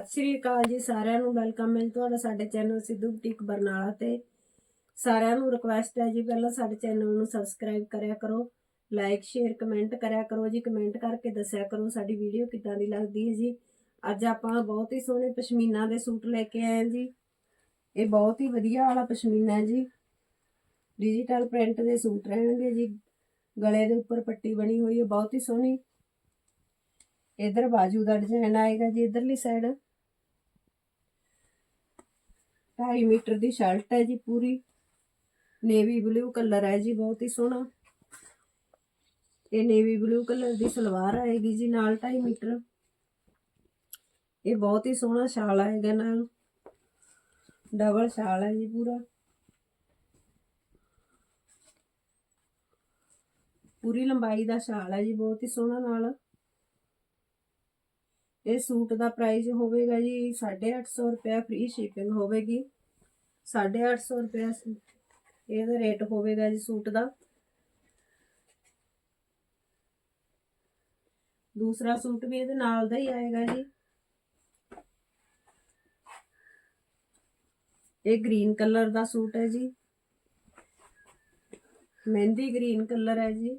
ਸਤਿ ਸ਼੍ਰੀ ਅਕਾਲ ਜੀ, ਸਾਰਿਆਂ ਨੂੰ ਵੈਲਕਮ ਹੈ ਜੀ ਤੁਹਾਡਾ ਸਾਡੇ ਚੈਨਲ ਸਿੱਧੂ ਬੁਟੀਕ ਬਰਨਾਲਾ ਤੇ। ਸਾਰਿਆਂ ਨੂੰ ਰਿਕੁਐਸਟ ਹੈ ਜੀ, ਪਹਿਲਾਂ ਸਾਡੇ ਚੈਨਲ ਨੂੰ ਸਬਸਕ੍ਰਾਈਬ ਕਰਿਆ ਕਰੋ ਲਾਈਕ ਸ਼ੇਅਰ ਕਮੈਂਟ ਕਰਿਆ ਕਰੋ ਜੀ ਕਮੈਂਟ ਕਰਕੇ ਦੱਸਿਆ ਕਰੋ ਸਾਡੀ ਵੀਡੀਓ ਕਿੱਦਾਂ ਦੀ ਲੱਗਦੀ ਹੈ ਜੀ। ਅੱਜ ਆਪਾਂ ਬਹੁਤ ਹੀ ਸੋਹਣੇ ਪਸ਼ਮੀਨਾ ਦੇ ਸੂਟ ਲੈ ਕੇ ਆਏ ਹਾਂ ਜੀ। ਇਹ ਬਹੁਤ ਹੀ ਵਧੀਆ ਵਾਲਾ ਪਸ਼ਮੀਨਾ ਹੈ ਜੀ। ਡਿਜੀਟਲ ਪ੍ਰਿੰਟ ਦੇ ਸੂਟ ਰਹਿਣਗੇ ਜੀ। ਗਲੇ ਦੇ ਉੱਪਰ ਪੱਟੀ ਬਣੀ ਹੋਈ ਹੈ, ਬਹੁਤ ਹੀ ਸੋਹਣੀ। ਇਧਰ ਬਾਜੂ ਦਾ ਡਿਜ਼ਾਈਨ ਆਏਗਾ ਜੀ, ਇਧਰਲੀ ਸਾਈਡ 2.5 ਮੀਟਰ ਦੀ ਸ਼ਰਟ ਹੈ ਜੀ ਪੂਰੀ। ਨੇਵੀ ਬਲੂ ਕਲਰ ਹੈ ਜੀ, ਬਹੁਤ ਹੀ ਸੋਹਣਾ। ਇਹ ਨੇਵੀ ਬਲੂ ਕਲਰ ਦੀ ਸਲਵਾਰ ਆਏਗੀ ਜੀ ਨਾਲ 2.5 ਮੀਟਰ। ਇਹ ਬਹੁਤ ਹੀ ਸੋਹਣਾ ਸ਼ਾਲ ਆਏਗਾ ਨਾਲ। ਡਬਲ ਸ਼ਾਲ ਹੈ ਜੀ ਪੂਰਾ। ਪੂਰੀ ਲੰਬਾਈ ਦਾ ਸ਼ਾਲ ਹੈ ਜੀ, ਬਹੁਤ ਹੀ ਸੋਹਣਾ ਨਾਲ। ਇਹ ਸੂਟ ਦਾ ਪ੍ਰਾਈਸ ਹੋਵੇਗਾ ਜੀ 850 ਰੁਪਏ ਫ੍ਰੀ ਸ਼ਿਪਿੰਗ ਹੋਵੇਗੀ। 850 ਰੁਪਏ ਇਹਦਾ ਰੇਟ ਹੋਵੇਗਾ ਜੀ ਸੂਟ ਦਾ। ਦੂਸਰਾ ਸੂਟ ਵੀ ਇਹਦੇ ਨਾਲ ਦਾ ਹੀ ਆਏਗਾ ਜੀ। ਇਹ ਗ੍ਰੀਨ ਕਲਰ ਦਾ ਸੂਟ ਹੈ ਜੀ। ਮਹਿੰਦੀ ਗ੍ਰੀਨ ਕਲਰ ਹੈ ਜੀ।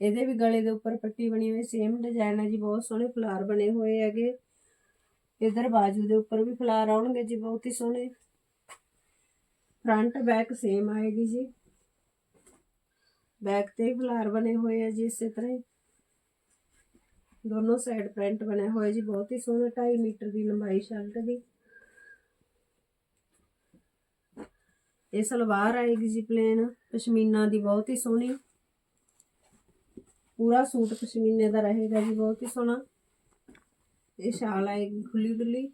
ਇਹਦੇ ਵੀ ਗਲੇ ਦੇ ਉੱਪਰ ਪੱਟੀ ਬਣੀ ਹੋਈ ਸੇਮ ਡਿਜ਼ਾਈਨ ਹੈ ਜੀ, ਬਹੁਤ ਸੋਹਣੇ ਫਲਾਰ ਬਣੇ ਹੋਏ ਹੈਗੇ। ਇਧਰ ਬਾਜੂ ਦੇ ਉੱਪਰ ਵੀ ਫਲਾਰ ਆਉਣਗੇ ਜੀ, ਬਹੁਤ ਹੀ ਸੋਹਣੇ। ਫਰੰਟ ਬੈਕ ਸੇਮ ਆਏਗੀ ਜੀ। ਬੈਕ ਤੇ ਫਲਾਰ ਬਣੇ ਹੋਏ ਆ ਜੀ, ਇਸੇ ਤਰ੍ਹਾਂ ਹੀ। ਦੋਨੋਂ ਸਾਈਡ ਪ੍ਰਿੰਟ ਬਣਿਆ ਹੋਏ ਜੀ, ਬਹੁਤ ਹੀ ਸੋਹਣਾ 2.5 ਮੀਟਰ ਦੀ ਲੰਬਾਈ ਸ਼ਰਟ ਦੀ। ਇਹ ਸਲਵਾਰ ਆਏਗੀ ਜੀ ਪਲੇਨ ਪਸ਼ਮੀਨਾ ਦੀ ਬਹੁਤ ਹੀ ਸੋਹਣੀ। ਪੂਰਾ ਸੂਟ ਪਸ਼ਮੀਨੇ ਦਾ ਰਹੇਗਾ ਜੀ, ਬਹੁਤ ਹੀ ਸੋਹਣਾ। ਇਹ ਸ਼ਾਲ ਆਏਗੀ ਖੁੱਲੀ ਡੁੱਲੀ।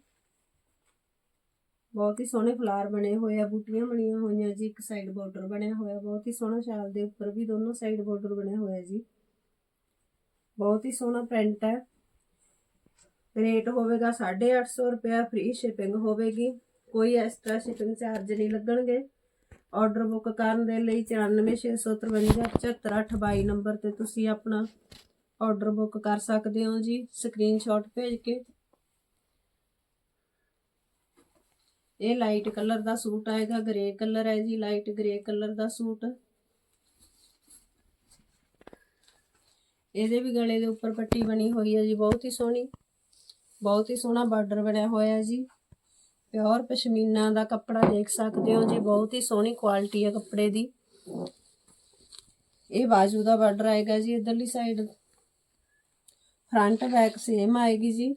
ਬਹੁਤ ਹੀ ਸੋਹਣੇ ਫਲਾਰ ਬਣੇ ਹੋਏ ਆ, ਬੂਟੀਆਂ ਬਣੀਆਂ ਹੋਈਆਂ ਜੀ, ਇੱਕ ਸਾਈਡ ਬਾਰਡਰ ਬਣਿਆ ਹੋਇਆ, ਬਹੁਤ ਹੀ ਸੋਹਣਾ ਸ਼ਾਲ ਦੇ ਉੱਪਰ ਵੀ ਦੋਨੋਂ ਸਾਈਡ ਬਾਰਡਰ ਬਣਿਆ ਹੋਇਆ ਜੀ। ਬਹੁਤ ਹੀ ਸੋਹਣਾ ਪ੍ਰਿੰਟ ਹੈ। ਰੇਟ ਹੋਵੇਗਾ 850 ਰੁਪਏ ਫ੍ਰੀ ਸ਼ਿਪਿੰਗ ਹੋਵੇਗੀ। ਕੋਈ ਐਕਸਟਰਾ ਸ਼ਿਪਿੰਗ ਚਾਰਜ ਨਹੀਂ ਲੱਗਣਗੇ। ਆਰਡਰ ਬੁੱਕ ਕਰਨ ਦੇ ਲਈ 9465575822 ਨੰਬਰ ਤੇ ਤੁਸੀਂ ਆਪਣਾ ਆਰਡਰ ਬੁੱਕ ਕਰ ਸਕਦੇ ਹੋ ਜੀ ਸਕਰੀਨਸ਼ਾਟ ਭੇਜ ਕੇ। ਇਹ ਲਾਈਟ ਕਲਰ ਦਾ ਸੂਟ ਆਏਗਾ ਗ੍ਰੇ ਕਲਰ ਹੈ ਜੀ, ਲਾਈਟ ਗ੍ਰੇ ਕਲਰ ਦਾ ਸੂਟ। ਇਹਦੇ ਵੀ ਗਲੇ ਦੇ ਉੱਪਰ ਪੱਟੀ ਬਣੀ ਹੋਈ ਹੈ ਜੀ, ਬਹੁਤ ਹੀ ਸੋਹਣੀ, ਬਹੁਤ ਹੀ ਸੋਹਣਾ ਬਾਰਡਰ ਬਣਿਆ ਹੋਇਆ ਹੈ ਜੀ। ਪਿਓਰ ਪਸ਼ਮੀਨਾ ਦਾ ਕੱਪੜਾ ਦੇਖ ਸਕਦੇ ਹੋ ਜੀ, ਬਹੁਤ ਹੀ ਸੋਹਣੀ ਕੁਆਲਿਟੀ ਹੈ ਕੱਪੜੇ ਦੀ। ਇਹ ਬਾਜੂ ਦਾ ਬਾਰਡਰ ਆਏਗਾ ਜੀ ਇਧਰਲੀ ਸਾਈਡ ਫਰੰਟ ਬੈਕ ਸੇਮ ਆਏਗੀ ਜੀ।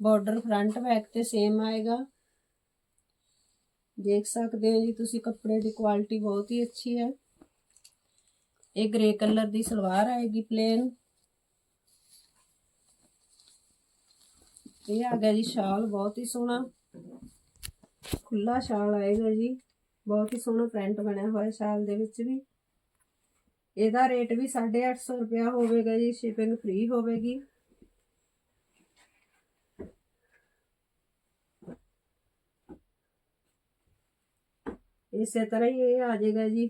ਬਾਰਡਰ ਫਰੰਟ ਬੈਕ ਤੇ ਸੇਮ ਆਏਗਾ। ਦੇਖ ਸਕਦੇ ਹੋ ਜੀ ਤੁਸੀਂ ਕੱਪੜੇ ਦੀ ਕੁਆਲਿਟੀ ਬਹੁਤ ਹੀ ਅੱਛੀ ਹੈ। ਇਹ ਗ੍ਰੇ ਕਲਰ ਦੀ ਸਲਵਾਰ ਆਏਗੀ ਪਲੇਨ ਇਹ ਆ ਗਿਆ ਜੀ ਸ਼ਾਲ, ਬਹੁਤ ਹੀ ਸੋਹਣਾ। ਖੁੱਲਾ ਸ਼ਾਲ ਆਏਗਾ ਜੀ। ਬਹੁਤ ਹੀ ਸੋਹਣਾ ਪ੍ਰਿੰਟ ਬਣਿਆ ਹੋਇਆ ਸ਼ਾਲ ਦੇ ਵਿੱਚ ਵੀ। ਇਹਦਾ ਰੇਟ ਵੀ 850 ਰੁਪਿਆ ਹੋਵੇਗਾ ਜੀ ਸ਼ਿਪਿੰਗ ਫ੍ਰੀ ਹੋਵੇਗੀ। ਇਸੇ ਤਰ੍ਹਾਂ ਹੀ ਇਹ ਆ ਜਾਏਗਾ ਜੀ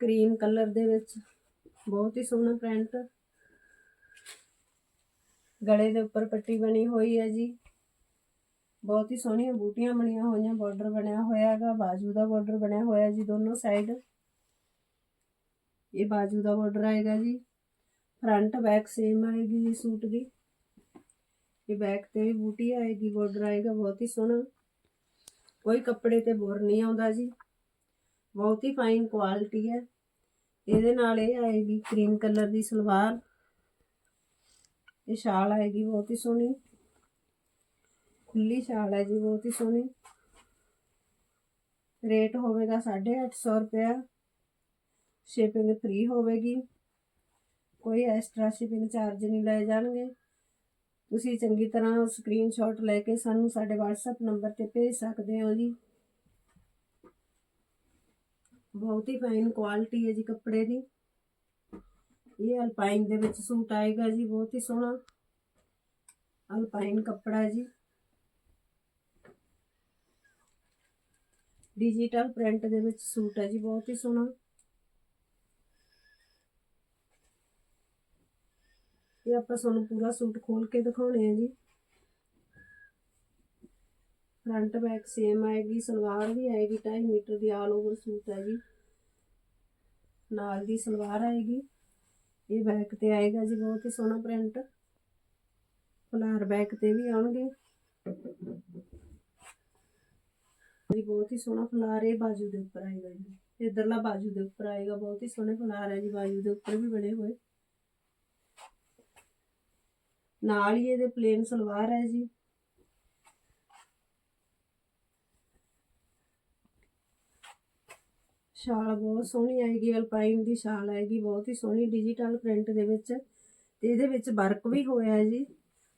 ਕਰੀਮ ਕਲਰ ਦੇ ਵਿੱਚ। ਬਹੁਤ ਹੀ ਸੋਹਣਾ ਪ੍ਰਿੰਟ ਗਲੇ ਦੇ ਉੱਪਰ ਪੱਟੀ ਬਣੀ ਹੋਈ ਹੈ ਜੀ। ਬਹੁਤ ਹੀ ਸੋਹਣੀਆਂ ਬੂਟੀਆਂ ਬਣੀਆਂ ਹੋਈਆਂ ਬਾਰਡਰ ਬਣਿਆ ਹੋਇਆ ਹੈਗਾ, ਬਾਜੂ ਦਾ ਬਾਰਡਰ ਬਣਿਆ ਹੋਇਆ ਜੀ ਦੋਨੋਂ ਸਾਈਡ ਇਹ ਬਾਜੂ ਦਾ ਬਾਰਡਰ ਆਏਗਾ ਜੀ। ਫਰੰਟ ਬੈਕ ਸੇਮ ਆਏਗੀ ਜੀ ਸੂਟ ਦੀ। ਇਹ ਬੈਕ ਤੇ ਵੀ ਬੂਟੀ ਆਏਗੀ ਬਾਰਡਰ ਆਏਗਾ, ਬਹੁਤ ਹੀ ਸੋਹਣਾ। ਕੋਈ ਕੱਪੜੇ ਤੇ ਬੁਰ ਨਹੀਂ ਆਉਂਦਾ ਜੀ। ਬਹੁਤ ਹੀ ਫਾਈਨ ਕੁਆਲਿਟੀ ਹੈ। ਇਹਦੇ ਨਾਲ ਇਹ ਆਏਗੀ ਕਰੀਮ ਕਲਰ ਦੀ ਸਲਵਾਰ। ਇਹ ਸ਼ਾਲ ਆਏਗੀ, ਬਹੁਤ ਹੀ ਸੋਹਣੀ। ਖੁੱਲੀ ਸ਼ਾਲ ਹੈ ਜੀ, ਬਹੁਤ ਹੀ ਸੋਹਣੀ। ਰੇਟ ਹੋਵੇਗਾ 850 ਰੁਪਏ ਸ਼ਿਪਿੰਗ ਫ੍ਰੀ ਹੋਵੇਗੀ। ਕੋਈ ਐਕਸਟਰਾ ਸ਼ਿਪਿੰਗ ਚਾਰਜ ਨਹੀਂ ਲਏ ਜਾਣਗੇ। ਤੁਸੀਂ ਚੰਗੀ ਤਰ੍ਹਾਂ ਸਕਰੀਨਸ਼ਾਟ ਲੈ ਕੇ ਸਾਨੂੰ ਸਾਡੇ WhatsApp ਨੰਬਰ ਤੇ ਭੇਜ ਸਕਦੇ ਹੋ ਜੀ। ਬਹੁਤ ਹੀ ਫਾਈਨ ਕੁਆਲਿਟੀ ਹੈ ਜੀ ਕੱਪੜੇ ਦੀ। ਇਹ ਅਲਪਾਈਨ ਦੇ ਵਿੱਚ ਸੂਟ ਆਏਗਾ ਜੀ, ਬਹੁਤ ਹੀ ਸੋਹਣਾ। ਅਲਪਾਈਨ ਕੱਪੜਾ ਜੀ। ਡਿਜੀਟਲ ਪ੍ਰਿੰਟ ਦੇ ਵਿੱਚ ਸੂਟ ਹੈ ਜੀ, ਬਹੁਤ ਹੀ ਸੋਹਣਾ। ਇਹ ਆਪਾਂ ਤੁਹਾਨੂੰ ਪੂਰਾ ਸੂਟ ਖੋਲ ਕੇ ਦਿਖਾਉਣੇ ਆ ਜੀ। ਫਰੰਟ ਬੈਕ ਸੇਮ ਆਏਗੀ, ਸਲਵਾਰ ਵੀ ਆਏਗੀ 2.5 ਮੀਟਰ ਦੀ ਆਲ ਓਵਰ ਸੂਟ ਹੈ ਜੀ। ਨਾਲ ਦੀ ਸਲਵਾਰ ਆਏਗੀ। ਇਹ ਬੈਕ ਤੇ ਆਏਗਾ ਜੀ, ਬਹੁਤ ਹੀ ਸੋਹਣਾ ਪ੍ਰਿੰਟ ਫਲਾਰ ਬੈਕ ਤੇ ਵੀ ਆਉਣਗੇ। ਇਹ ਬਹੁਤ ਹੀ ਸੋਹਣਾ ਫਲਾਰ ਇਹ ਬਾਜੂ ਦੇ ਉੱਪਰ ਆਏਗਾ ਜੀ। ਇਧਰਲਾ ਬਾਜੂ ਦੇ ਉੱਪਰ ਆਏਗਾ, ਬਹੁਤ ਹੀ ਸੋਹਣੇ ਫਲਾਰ ਹੈ ਜੀ, ਬਾਜੂ ਦੇ ਉੱਪਰ ਵੀ ਬਣੇ ਹੋਏ। ਨਾਲ ਹੀ ਇਹਦੇ ਪਲੇਨ ਸਲਵਾਰ ਹੈ ਜੀ। ਸ਼ਾਲ ਬਹੁਤ ਸੋਹਣੀ ਆਏਗੀ ਅਲਪਾਈਨ ਦੀ ਸ਼ਾਲ ਆਏਗੀ, ਬਹੁਤ ਹੀ ਸੋਹਣੀ ਡਿਜੀਟਲ ਪ੍ਰਿੰਟ ਦੇ ਵਿੱਚ। ਤੇ ਇਹਦੇ ਵਿੱਚ ਵਰਕ ਵੀ ਹੋਇਆ ਜੀ।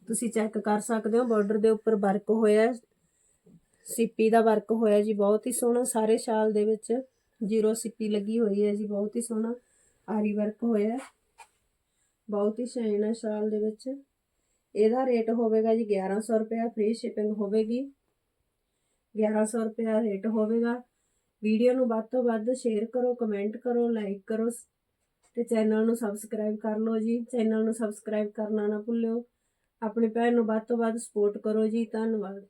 ਤੁਸੀਂ ਚੈੱਕ ਕਰ ਸਕਦੇ ਹੋ ਬਾਰਡਰ ਦੇ ਉੱਪਰ ਵਰਕ ਹੋਇਆ। ਸਿੱਪੀ ਦਾ ਵਰਕ ਹੋਇਆ ਜੀ, ਬਹੁਤ ਹੀ ਸੋਹਣਾ ਸਾਰੇ ਸ਼ਾਲ ਦੇ ਵਿੱਚ ਜ਼ੀਰੋ ਸਿੱਪੀ ਲੱਗੀ ਹੋਈ ਹੈ ਜੀ, ਬਹੁਤ ਹੀ ਸੋਹਣਾ ਆਰੀ ਵਰਕ ਹੋਇਆ ਬਹੁਤ ਹੀ ਸ਼ਾਈਨ ਹੈ ਸ਼ਾਲ ਦੇ ਵਿੱਚ। ਇਹਦਾ ਰੇਟ ਹੋਵੇਗਾ ਜੀ 1100 ਰੁਪਏ ਫ੍ਰੀ ਸ਼ਿਪਿੰਗ ਹੋਵੇਗੀ। 1100 ਰੁਪਏ ਰੇਟ ਹੋਵੇਗਾ। ਵੀਡੀਓ ਨੂੰ ਵੱਧ ਤੋਂ ਵੱਧ ਸ਼ੇਅਰ ਕਰੋ ਕਮੈਂਟ ਕਰੋ ਲਾਈਕ ਕਰੋ ਤੇ ਚੈਨਲ ਨੂੰ ਸਬਸਕ੍ਰਾਈਬ ਕਰ ਲਓ ਜੀ। ਚੈਨਲ ਨੂੰ ਸਬਸਕ੍ਰਾਈਬ ਕਰਨਾ ਨਾ ਭੁੱਲਿਓ। ਆਪਣੀ ਭੈਣ ਨੂੰ ਵੱਧ ਤੋਂ ਵੱਧ ਸਪੋਰਟ ਕਰੋ ਜੀ। ਧੰਨਵਾਦ।